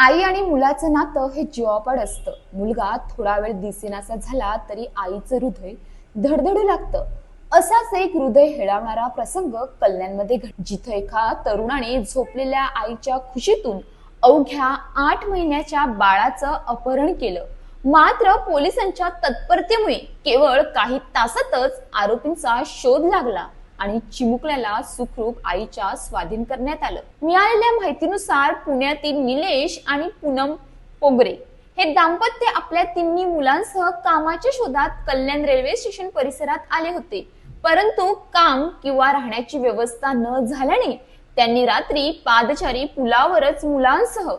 आई आणि मुलाचं नातं हे जीवापड असतं. मुलगा थोडा वेळ दिसेनासा झाला तरी आईचं हृदय धडधडू लागतं. असाच एक हृदय हेळावणारा प्रसंग कल्याणमध्ये घड जिथं एका तरुणाने झोपलेल्या आईच्या खुशीतून अवघ्या आठ महिन्याच्या बाळाचं अपहरण केलं. मात्र पोलिसांच्या तत्परतेमुळे केवळ काही तासातच आरोपींचा शोध लागला. आणि चिमुकल्याला सुखरूप आईच्या स्वाधीन करण्यात आलं. मिळालेल्या माहितीनुसार पुण्यातील निलेश आणि पूनम पोगरे हे दाम्पत्य आपल्या तिन्ही मुलांसह कामाच्या शोधात कल्याण रेल्वे स्टेशन परिसरात आले होते. परंतु काम किंवा राहण्याची व्यवस्था न झाल्याने त्यांनी रात्री पादचारी पुलावरच मुलांसह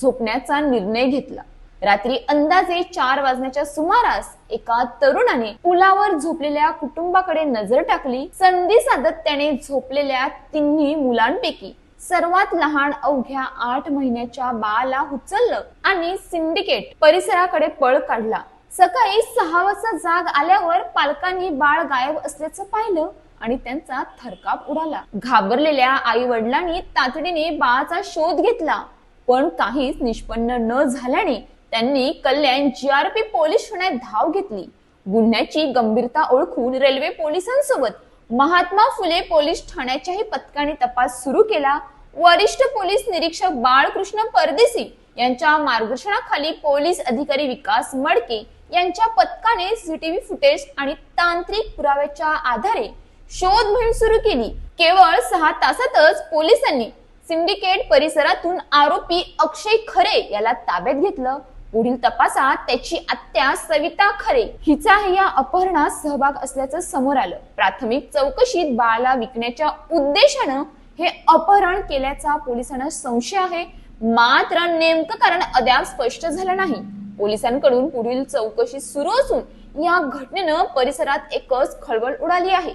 झोपण्याचा निर्णय घेतला. रात्री अंदाजे चार वाजण्याच्या सुमारास एका तरुणाने पुलावर झोपलेल्या कुटुंबाकडे नजर टाकली. संधी साधत त्याने झोपलेल्या तिन्ही मुलांपैकी सर्वात लहान अवघ्या आठ महिन्याच्या बाळाला उचललं आणि सिंडिकेट परिसराकडे पळ काढला. सकाळी सहा वाजता जाग आल्यावर पालकांनी बाळ गायब असल्याचं पाहिलं आणि त्यांचा थरकाप उडाला. घाबरलेल्या आई वडिलांनी तातडीने बाळाचा शोध घेतला पण काहीच निष्पन्न न झाल्याने त्यांनी कल्याण जीआरपी पोलीस ठाण्यात धाव घेतली. गुन्ह्याची गंभीरता ओळखून रेल्वे पोलिसांसोबत महात्मा फुले पोलीस ठाण्याच्याही पथकाने तपास सुरू केला. वरिष्ठ पोलीस निरीक्षक बाळकृष्ण परदेशी यांच्या मार्गदर्शनाखाली पोलीस अधिकारी विकास मडके यांच्या पथकाने सीसीटीव्ही फुटेज आणि तांत्रिक पुराव्याच्या आधारे शोध मोहीम सुरू केली. केवळ सहा तासातच पोलिसांनी सिंडिकेट परिसरातून आरोपी अक्षय खरे याला ताब्यात घेतलं. पुढील तपासात त्याची आत्या सविता खरे हिचाही या अपहरणात सहभाग असल्याचं समोर आलं. प्राथमिक चौकशीत बाळाला विकण्याच्या उद्देशानं हे अपहरण केल्याचा पोलिसांना संशय आहे. मात्र नेमकं कारण अद्याप स्पष्ट झालं नाही. पोलिसांकडून पुढील चौकशी सुरू असून या घटनेनं परिसरात एकच खळबळ उडाली आहे.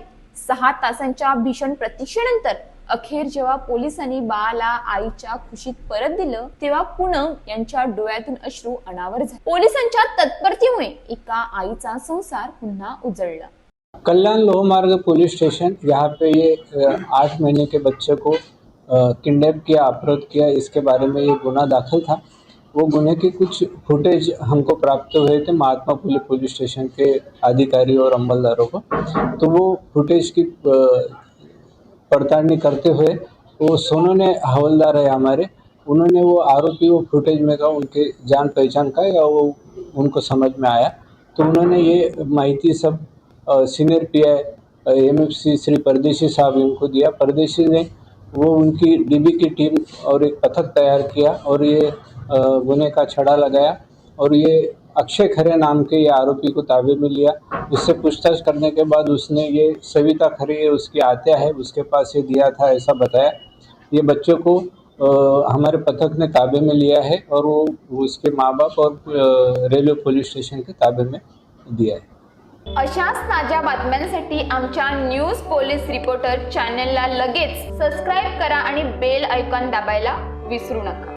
सहा तासांच्या भीषण प्रतीक्षेनंतर अखेर जेव्हा पोलिसांनी बाळाला आईच्या खुशीत परत दिलं तेव्हा पूनम यांच्या डोळ्यातून अश्रू अनावर झाले. पोलिसांच्या तत्परतेमुळे एका आईचा संसार पुन्हा उजळला. कल्याण लोहमार्ग पुलिस स्टेशन यहाँ पे ये आठ महीने के बच्चे को किडनैप किया अपरोध किया इसके बारे में ये गुना दाखिल था। वो गुने के कुछ फुटेज हमको प्राप्त हुए थे महात्मा फुले पुलिस स्टेशन के अधिकारी और अमलदारों को। तो वो फुटेज की अ, करते हुए वो सोनू ने हवलदार है हमारे। उन्होंने वो आरोपी वो फुटेज में का उनके जान पहचान का या वो उनको समझ में आया। तो उन्होंने ये माहिती सब senior P I M F C Shri Pardeshi साहब इनको दिया। परदेशी ने वो उनकी डीबी की टीम और एक पथक तैयार किया और ये गुने का छड़ा लगाया और ये अक्षय खरे नाम के ये आरोपी को ताबे में लिया उससे पूछताछ करने के बाद उसने ये सविता खरे ये उसकी आत्या है उसके पास ये दिया था ऐसा बताया। ये बच्चों को आ, हमारे पथक ने ताबे में लिया है और वो उसके माँ बाप और रेलवे पुलिस स्टेशन के ताबे में दिया है। अशाच ताज्या बातम्यांसाठी आमच्या न्यूज पोलीस रिपोर्टर चॅनलला लगेच सबस्क्राईब करा आणि बेल आयकॉन दाबायला विसरू नका.